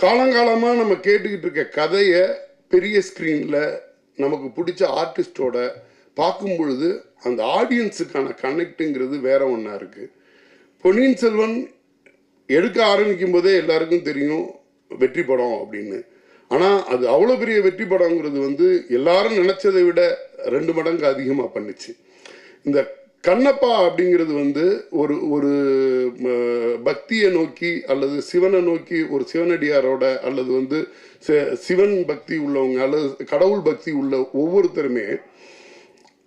காலங்காலமாக நம்ம கேட்டுக்கிட்டு இருக்க கதையை பெரிய ஸ்க்ரீனில் நமக்கு பிடிச்ச ஆர்டிஸ்டோட பார்க்கும் பொழுது அந்த ஆடியன்ஸுக்கான கனெக்ட்டுங்கிறது வேற ஒன்றா இருக்குது பொன்னியின் செல்வன் எடுக்க ஆரம்பிக்கும் போதே எல்லாருக்கும் தெரியும் வெற்றி படம் அப்படின்னு. ஆனால் அது அவ்வளோ பெரிய வெற்றி படங்கிறது வந்து எல்லாரும் நினச்சதை விட ரெண்டு மடங்கு அதிகமாக பண்ணுச்சு. இந்த கண்ணப்பா அப்படிங்கிறது வந்து ஒரு ஒரு பக்தியை நோக்கி அல்லது சிவனை நோக்கி ஒரு சிவனடியாரோட அல்லது வந்து சிவன் பக்தி உள்ளவங்க அல்லது கடவுள் பக்தி உள்ள ஒவ்வொருத்தருமே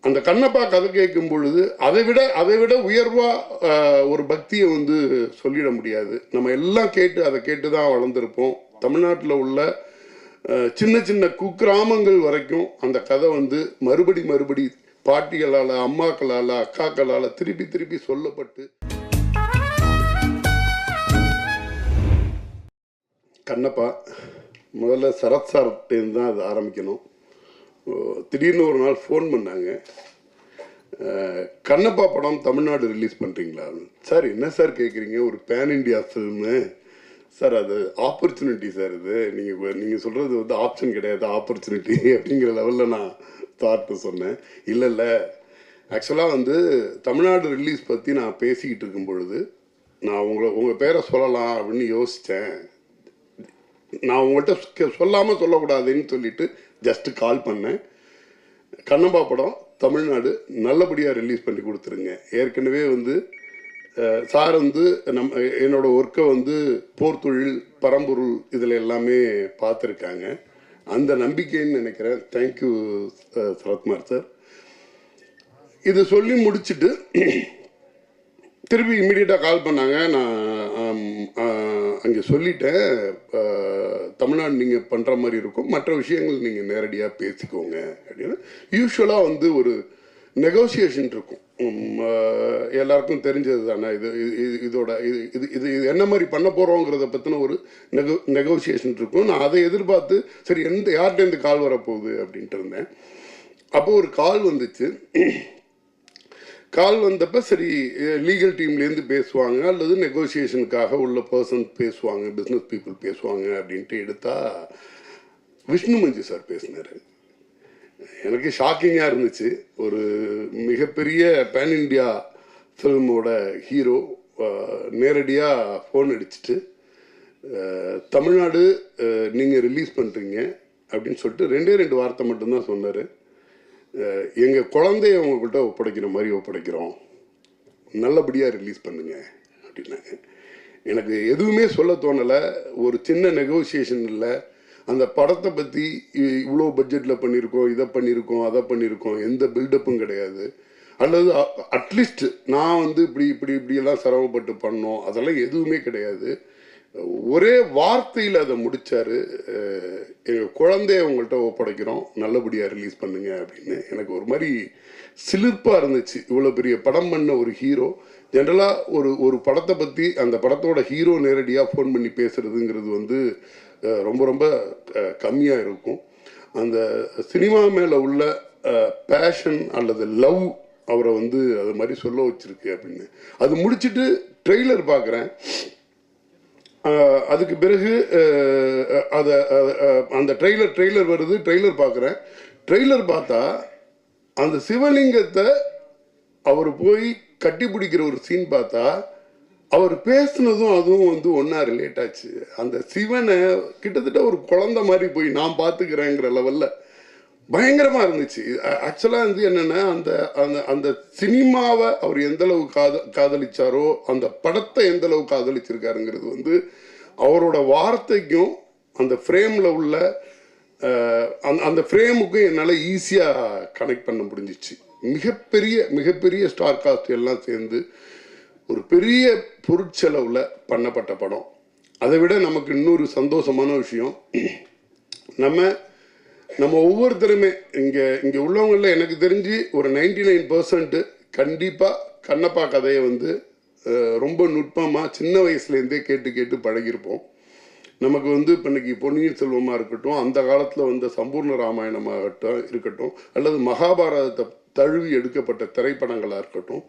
அந்த கண்ணப்பா கதை கேட்கும் பொழுது அதை விட அதை விட உயர்வாக ஒரு பக்தியை வந்து சொல்லிட முடியாது. நம்ம எல்லாம் கேட்டு அதை கேட்டு தான் வளர்ந்துருப்போம். தமிழ்நாட்டில் உள்ள சின்ன சின்ன குக்கிராமங்கள் வரைக்கும் அந்த கதை வந்து மறுபடி மறுபடி பாட்டிகளால் அம்மாக்களால் அக்காக்களால் திருப்பி திருப்பி சொல்லப்பட்டு கண்ணப்பா முதல்ல சரத் சார்ட்டேருந்து தான் அது ஆரம்பிக்கணும். ஓ, திடீர்னு ஒரு நாள் ஃபோன் பண்ணாங்க. கண்ணப்பா படம் தமிழ்நாடு ரிலீஸ் பண்ணுறீங்களா சார் என்ன சார் கேட்குறீங்க ஒரு பேன் இண்டியா ஃபில்மு சார் அது ஆப்பர்ச்சுனிட்டி சார் இது. நீங்கள் நீங்கள் சொல்கிறது வந்து ஆப்ஷன் கிடையாது ஆப்பர்ச்சுனிட்டி அப்படிங்கிற லெவலில் நான் தாட்டு சொன்னேன். இல்லை இல்லை. ஆக்சுவலாக வந்து தமிழ்நாடு ரிலீஸ் பற்றி நான் பேசிக்கிட்டு இருக்கும் பொழுது நான் உங்களை உங்கள் பேரை சொல்லலாம் அப்படின்னு யோசித்தேன் நான் உங்கள்கிட்ட சொல்லாமல் சொல்லக்கூடாதுன்னு சொல்லிட்டு ஜஸ்ட்டு கால் பண்ணேன். கண்ணம்பா படம் தமிழ்நாடு நல்லபடியாக ரிலீஸ் பண்ணி கொடுத்துருங்க. ஏற்கனவே வந்து சார் வந்து நம் என்னோடய ஒர்க்கை வந்து போர்த்தொழில் பரம்பொருள் இதில் எல்லாமே பார்த்துருக்காங்க. அந்த நம்பிக்கைன்னு நினைக்கிறேன் தேங்க்யூ uh, சரத்குமார் சார் இது சொல்லி முடிச்சுட்டு திருப்பி இம்மிடியட்டாக கால் பண்ணாங்க. நான் அங்கே சொல்லிட்டேன். தமிழ்நாடு நீங்கள் பண்ணுற மாதிரி இருக்கும். மற்ற விஷயங்கள் நீங்கள் நேரடியாக பேசிக்கோங்க. அப்படின்னு. யூஸ்வலாக வந்து ஒரு நெகோசியேஷன் இருக்கும். எல்லாருக்கும் தெரிஞ்சது தானே இது இது- இதோட இது இது இது இது என்ன மாதிரி பண்ண போகிறோங்கிறத பற்றின ஒரு நெகோ நெகோசியேஷன் இருக்கும். நான் அதை எதிர்பார்த்து சரி எந்த யார்கிட்டேருந்து கால் வரப்போகுது அப்படின்ட்டு இருந்தேன். அப்போ ஒரு கால் வந்துச்சு. கால் வந்தப்போ சரி லீகல் டீம்லேருந்து பேசுவாங்க அல்லது நெகோசியேஷனுக்காக உள்ள பர்சன் பேசுவாங்க பிஸ்னஸ் பீப்புள் பேசுவாங்க அப்படின்ட்டு எடுத்தால் விஷ்ணு மஞ்சு சார் பேசினார். எனக்கு ஷாக்கிங்காக இருந்துச்சு. ஒரு மிகப்பெரிய பேன் இண்டியா ஃபில்மோட ஹீரோ நேரடியாக ஃபோன் அடிச்சிட்டு தமிழ்நாடு நீங்கள் ரிலீஸ் பண்ணுறீங்க அப்படின்னு சொல்லிட்டு ரெண்டே ரெண்டு வார்த்தை மட்டும்தான் சொன்னார். எங்கள் குழந்தைய உங்கள்கிட்ட ஒப்படைக்கிற மாதிரி ஒப்படைக்கிறோம். நல்லபடியாக ரிலீஸ் பண்ணுங்க அப்படின்னாங்க. எனக்கு எதுவுமே சொல்ல தோணலை. ஒரு சின்ன நெகோசியேஷன் இல்லை. அந்த படத்தை பற்றி இவ்வளோ பட்ஜெட்டில் பண்ணியிருக்கோம் இதை பண்ணியிருக்கோம் அதை பண்ணியிருக்கோம் எந்த பில்டப்பும் கிடையாது. அல்லது அட்லீஸ்ட் நான் வந்து இப்படி இப்படி இப்படியெல்லாம் சிரமப்பட்டு பண்ணோம் அதெல்லாம் எதுவுமே கிடையாது. ஒரே வார்த்தையில் அதை முடித்தார் எங்கள் குழந்தைய உங்கள்கிட்ட ஒப்படைக்கிறோம் நல்லபடியாக ரிலீஸ் பண்ணுங்க அப்படின்னு. எனக்கு ஒரு மாதிரி சிலிர்ப்பாக இருந்துச்சு. இவ்வளோ பெரிய படம் பண்ண ஒரு ஹீரோ ஜென்ரலாக ஒரு ஒரு படத்தை பற்றி அந்த படத்தோட ஹீரோ நேரடியாக ஃபோன் பண்ணி பேசுகிறதுங்கிறது வந்து ரொம்ப ரொம்ப கம்மியாக இருக்கும். அந்த சினிமா மேலே உள்ள பேஷன் அல்லது லவ் அவரை வந்து அது மாதிரி சொல்ல வச்சிருக்கு அப்படின்னு. அது முடிச்சுட்டு ட்ரெய்லர் பார்க்குறேன் அதுக்கு பிறகு அதை அந்த ட்ரெய்லர் ட்ரெய்லர் வருது ட்ரெய்லர் பார்க்குறேன் ட்ரெய்லர் பார்த்தா அந்த சிவலிங்கத்தை அவர் போய் கட்டி பிடிக்கிற ஒரு சீன் பார்த்தா அவர் பேசுனதும் அதுவும் வந்து ஒன்றா ரிலேட் ஆச்சு. அந்த சிவனை கிட்டத்தட்ட ஒரு குழந்தை மாதிரி போய் நான் பார்த்துக்கிறேங்கிற லெவலில் பயங்கரமாக இருந்துச்சு. ஆக்சுவலாக வந்து என்னென்னா அந்த அந்த அந்த சினிமாவை அவர் எந்தளவு காத காதலிச்சாரோ அந்த படத்தை எந்தளவு காதலிச்சிருக்காருங்கிறது வந்து அவரோட வார்த்தைக்கும் அந்த ஃப்ரேமில் உள்ள அந்த அந்த ஃப்ரேமுக்கும் என்னால் ஈஸியாக கனெக்ட் பண்ண முடிஞ்சிச்சு. மிகப்பெரிய மிகப்பெரிய ஸ்டார் காஸ்ட் எல்லாம் சேர்ந்து ஒரு பெரிய பொருட்செலவில் பண்ணப்பட்ட படம். அதை விட நமக்கு இன்னொரு சந்தோஷமான விஷயம். நம்ம நம்ம ஒவ்வொருத்தருமே இங்கே இங்கே உள்ளவங்களில் எனக்கு தெரிஞ்சு ஒரு நைன்டி நைன் பர்சன்ட்டு கண்டிப்பாக கண்ணப்பா கதையை வந்து ரொம்ப நுட்பமாக சின்ன வயசுலேருந்தே கேட்டு கேட்டு பழகியிருப்போம். நமக்கு வந்து இப்போ இன்னைக்கு பொன்னியின் செல்வமாக இருக்கட்டும் அந்த காலத்தில் வந்த சம்பூர்ண ராமாயணமாகட்டும் இருக்கட்டும் அல்லது மகாபாரதத்தை தழுவி எடுக்கப்பட்ட திரைப்படங்களாக இருக்கட்டும்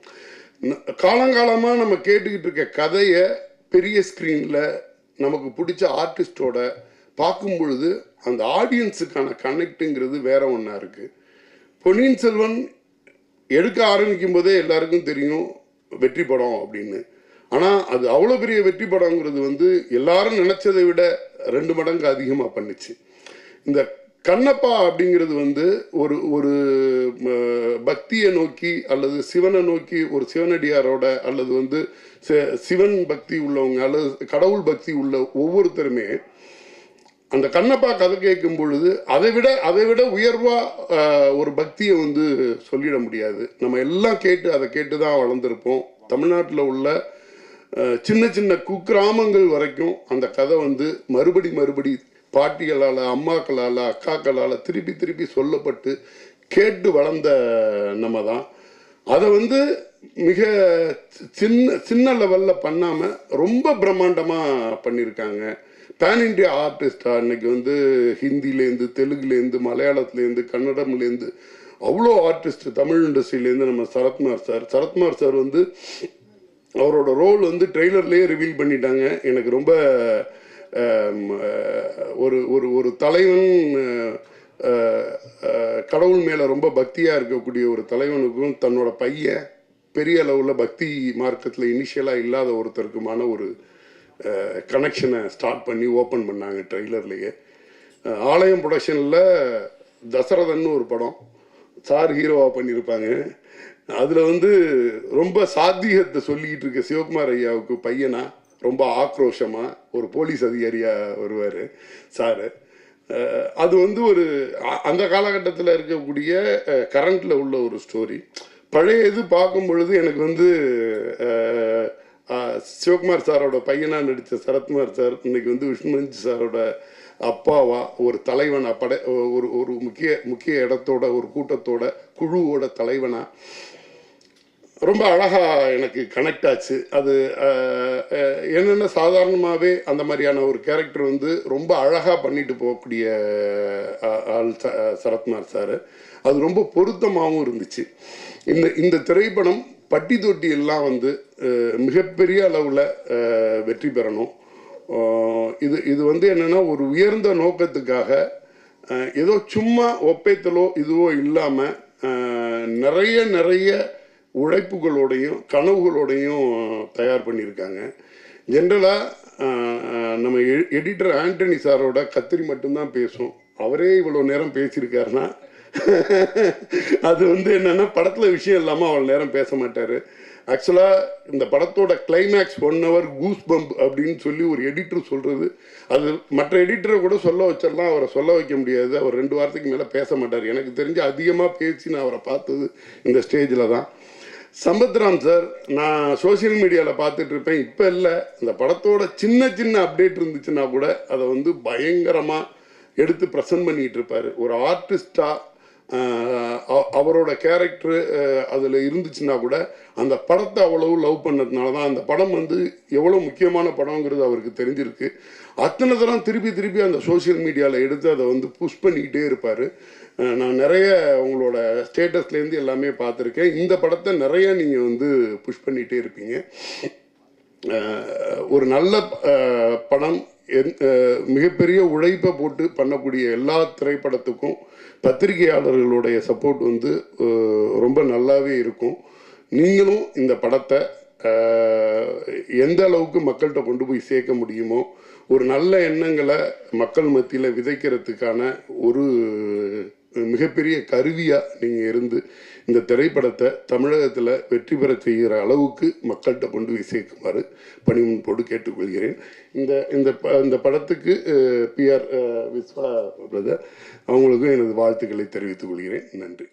காலங்காலமாக நம்ம கேட்டுக்கிட்டு இருக்க கதையை பெரிய ஸ்க்ரீனில் நமக்கு பிடிச்ச ஆர்டிஸ்டோட பார்க்கும் பொழுது அந்த ஆடியன்ஸுக்கான கனெக்ட்டுங்கிறது வேற ஒன்றா இருக்குது பொன்னியின் செல்வன் எடுக்க ஆரம்பிக்கும் போதே எல்லாருக்கும் தெரியும் வெற்றி படம் அப்படின்னு. ஆனால் அது அவ்வளோ பெரிய வெற்றி படங்கிறது வந்து எல்லாரும் நினச்சதை விட ரெண்டு மடங்கு அதிகமாக பண்ணுச்சு. இந்த கண்ணப்பா அப்படிங்கிறது வந்து ஒரு ஒரு பக்தியை நோக்கி அல்லது சிவனை நோக்கி ஒரு சிவனடியாரோட அல்லது வந்து சிவன் பக்தி உள்ளவங்க அல்லது கடவுள் பக்தி உள்ள ஒவ்வொருத்தருமே அந்த கண்ணப்பா கதை கேட்கும் பொழுது அதை விட அதை விட உயர்வாக ஒரு பக்தியை வந்து சொல்லிட முடியாது. நம்ம எல்லாம் கேட்டு அதை கேட்டு தான் வளர்ந்துருப்போம். தமிழ்நாட்டில் உள்ள சின்ன சின்ன குக்கிராமங்கள் வரைக்கும் அந்த கதை வந்து மறுபடி மறுபடி பாட்டிகளால் அம்மாக்களால் அக்காக்களால் திருப்பி திருப்பி சொல்லப்பட்டு கேட்டு வளர்ந்த நம்ம தான் அதை வந்து மிக சின்ன சின்ன லெவலில் பண்ணாமல் ரொம்ப பிரம்மாண்டமாக பண்ணியிருக்காங்க பேன் இண்டியா ஆர்டிஸ்டாக அன்னைக்கு வந்து ஹிந்திலேருந்து தெலுங்குலேருந்து மலையாளத்துலேருந்து கன்னடம்லேருந்து அவ்வளோ ஆர்டிஸ்ட் தமிழ் இண்டஸ்ட்ரியிலேருந்து நம்ம சரத்குமார் சார். சரத்குமார் சார் வந்து அவரோட ரோல் வந்து ட்ரெய்லர்லேயே ரிவீல் பண்ணிட்டாங்க. எனக்கு ரொம்ப ஒரு ஒரு ஒரு தலைவன் கடவுள் மேலே ரொம்ப பக்தியாக இருக்கக்கூடிய ஒரு தலைவனுக்கும் தன்னோட பையன் பெரிய அளவில் பக்தி மார்க்கத்தில் இனிஷியலாக இல்லாத ஒருத்தருக்குமான ஒரு கனெக்ஷனை ஸ்டார்ட் பண்ணி ஓப்பன் பண்ணாங்க ட்ரெய்லர்லேயே ஆலயம் ப்ரொடக்ஷனில் தசரதன்னு ஒரு படம் சார் ஹீரோவாக பண்ணியிருப்பாங்க அதில் வந்து ரொம்ப சாத்தியத்தை சொல்லிக்கிட்டு இருக்க சிவகுமார் ஐயாவுக்கு பையனா ரொம்ப ஆக்ரோஷமாக ஒரு போலீஸ் அதிகாரியாக வருவார் சாரு. அது வந்து ஒரு அந்த காலகட்டத்தில் இருக்கக்கூடிய கரண்ட்டில் உள்ள ஒரு ஸ்டோரி. பழைய இது பார்க்கும் பொழுது எனக்கு வந்து சிவகுமார் சாரோட பையனாக நடித்த சரத்குமார் சார் இன்னைக்கு வந்து விஷ்ணுமஞ்சி சாரோட அப்பாவா ஒரு தலைவனா படை ஒரு ஒரு முக்கிய முக்கிய இடத்தோட ஒரு கூட்டத்தோட குழுவோட தலைவனா. ரொம்ப அழகாக எனக்கு கனெக்ட் ஆச்சு. அது என்னென்ன சாதாரணமாகவே அந்த மாதிரியான ஒரு கேரக்டர் வந்து ரொம்ப அழகாக பண்ணிட்டு போகக்கூடிய ஆள் ச- சரத்குமார் சார். அது ரொம்ப பொருத்தமாகவும் இருந்துச்சு. இந்த இந்த திரைப்படம் பட்டி தொட்டி எல்லாம் வந்து மிகப்பெரிய அளவில் வெற்றி பெறணும். இது இது வந்து என்னென்னா ஒரு உயர்ந்த நோக்கத்துக்காக ஏதோ சும்மா ஒப்பேத்தலோ இதுவோ இல்லாமல் நிறைய நிறைய உழைப்புகளோடையும் கனவுகளோடையும் தயார் பண்ணியிருக்காங்க. ஜென்ரலாக நம்ம எடிட்டர் ஆண்டனி சாரோட கத்திரி மட்டும்தான் பேசும். அவரே இவ்வளோ நேரம் பேசியிருக்காருன்னா அது வந்து என்னன்னா படத்தில் விஷயம் இல்லாமல் அவ்வளோ நேரம் பேச மாட்டார். ஆக்சுவலாக இந்த படத்தோட climax one hour goose bump அப்படின்னு சொல்லி ஒரு எடிட்டர் சொல்கிறது அது மற்ற எடிட்டரை கூட சொல்ல வச்சிடலாம் அவரை சொல்ல வைக்க முடியாது. அவர் ரெண்டு வாரத்துக்கு மேலே பேச மாட்டார். எனக்கு தெரிஞ்சு அதிகமாக பேசி நான் அவரை பார்த்தது இந்த ஸ்டேஜில் தான். சம்பத்ராம் சார் நான் சோஷியல் மீடியாவில் பார்த்துட்டு இருப்பேன் இப்போ இல்லை. இந்த படத்தோட சின்ன சின்ன அப்டேட் இருந்துச்சுன்னா கூட அதை வந்து பயங்கரமாக எடுத்து ப்ரெசன்ட் பண்ணிகிட்டு இருப்பார் ஒரு ஆர்டிஸ்டாக அவரோட கேரக்டரு அதில் இருந்துச்சுன்னா கூட அந்த படத்தை அவ்வளவு லவ் பண்ணதுனால தான் அந்த படம் வந்து எவ்வளோ முக்கியமான படங்கிறது அவருக்கு தெரிஞ்சிருக்கு. அத்தனை தரம் திருப்பி திருப்பி அந்த சோஷியல் மீடியாவில் எடுத்து அதை வந்து புஷ் பண்ணிக்கிட்டே இருப்பார். நான் நிறைய உங்களோட ஸ்டேட்டஸ்லேருந்து எல்லாமே பார்த்துருக்கேன். இந்த படத்தை நிறைய நீங்கள் வந்து புஷ் பண்ணிகிட்டே இருப்பீங்க. ஒரு நல்ல படம் மிகப்பெரிய உழைப்பை போட்டு பண்ணக்கூடிய எல்லா திரைப்படத்துக்கும் பத்திரிகையாளர்களுடைய சப்போர்ட் வந்து ரொம்ப நல்லாவே இருக்கும். நீங்களும் இந்த படத்தை எந்த அளவுக்கு மக்கள்கிட்ட கொண்டு போய் சேர்க்க முடியுமோ ஒரு நல்ல எண்ணங்களை மக்கள் மத்தியில் விதைக்கிறதுக்கான ஒரு மிகப்பெரிய கருவியாக நீங்கள் இருந்து இந்த திரைப்படத்தை தமிழகத்தில் வெற்றி பெற செய்கிற அளவுக்கு மக்கள்கிட்ட கொண்டு போய் சேர்க்குமாறு பணிமுன்போடு கேட்டுக்கொள்கிறேன். இந்த இந்த ப- இந்த படத்துக்கு பிஆர் விஸ்வா பிரதர் அவங்களுக்கும் எனது வாழ்த்துக்களை தெரிவித்துக் கொள்கிறேன். நன்றி.